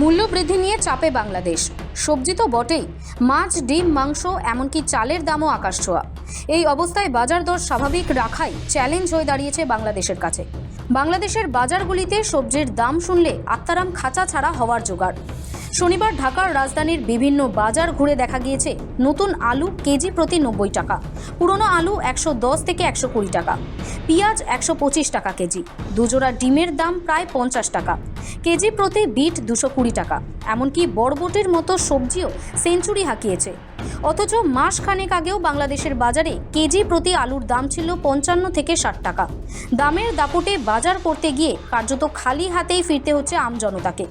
মূল্য বৃদ্ধি নিয়ে চাপে বাংলাদেশ। সবজি তো বটেই। মাছ, ডিম, মাংস, এমনকি চালের দামও আকাশ ছোঁয়া। এই অবস্থায় বাজার দর স্বাভাবিক রাখাই চ্যালেঞ্জ হয়ে দাঁড়িয়েছে বাংলাদেশের কাছে। বাংলাদেশের বাজারগুলিতে সবজির দাম শুনলে আত্মারাম খাঁচা ছাড়া হওয়ার জোগাড়। শনিবার ঢাকার রাজধানীর বিভিন্ন বাজার ঘুরে দেখা গিয়েছে নতুন আলু কেজি প্রতি নব্বই টাকা, পুরনো আলু একশো দশ থেকে একশো কুড়ি টাকা, পেঁয়াজ একশো পঁচিশ টাকা কেজি, দুজোড়া ডিমের দাম প্রায় পঞ্চাশ টাকা। কেজি প্রতি বিট দুশো কুড়ি টাকা। এমনকি বরবটির মতো সবজিও সেঞ্চুরি হাঁকিয়েছে। অথচ মাস খানেক আগেও বাংলাদেশের বাজারে কেজি প্রতি আলুর দাম ছিল পঞ্চান্ন থেকে ষাট টাকা। দামের দাপটে বাজার করতে গিয়ে কার্যত খালি হাতেই ফিরতে হচ্ছে আম জনতাকে।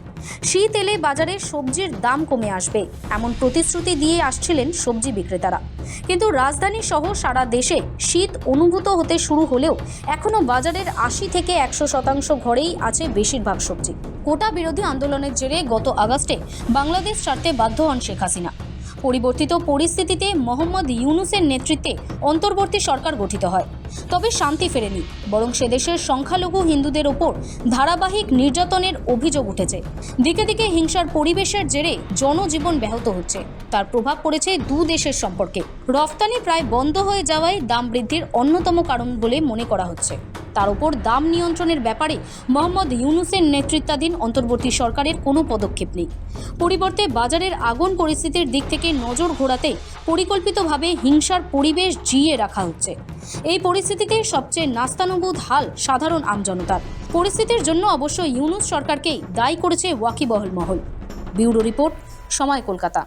শীত এলে বাজারে সবজির দাম কমে আসবে, এমন প্রতিশ্রুতি দিয়ে আসছিলেন সবজি বিক্রেতারা। কিন্তু রাজধানী সহ সারা দেশে শীত অনুভূত হতে শুরু হলেও এখনও বাজারের আশি থেকে একশো শতাংশ ঘরেই আছে বেশিরভাগ সবজি। কোটা বিরোধী আন্দোলনের জেরে গত আগস্টে বাংলাদেশ ছাড়তে বাধ্য হন শেখ হাসিনা। পরিবর্তিত পরিস্থিতিতে মোহাম্মদ ইউনুসের নেতৃত্বে অন্তর্বর্তী সরকার গঠিত হয়। তবে শান্তি ফেরেনি, বরং সে দেশের সংখ্যালঘু হিন্দুদের ওপর ধারাবাহিক নির্যাতনের অভিযোগ উঠেছে। দিকে দিকে হিংসার পরিবেশের জেরে জনজীবন ব্যাহত হচ্ছে। তার প্রভাব পড়েছে দু দেশের সম্পর্কে। রফতানি প্রায় বন্ধ হয়ে যাওয়ায় দাম বৃদ্ধির অন্যতম কারণ বলে মনে করা হচ্ছে। তার উপর দাম নিয়ন্ত্রণের ব্যাপারে মোহাম্মদ ইউনুসের নেতৃত্বাধীন অন্তর্বর্তী সরকারের কোনো পদক্ষেপ নেই। পরিবর্তে বাজারের আগুন পরিস্থিতির দিক থেকে নজর ঘোরাতে পরিকল্পিতভাবে হিংসার পরিবেশ জিয়ে রাখা হচ্ছে। এই পরিস্থিতিতে সবচেয়ে নাস্তানুবোধ হাল সাধারণ আমজনতার পরিস্থিতির জন্য অবশ্য ইউনুস সরকারকেই দায়ী করেছে ওয়াকিবহল মহল। ব্যুরো রিপোর্ট, সময় কলকাতা।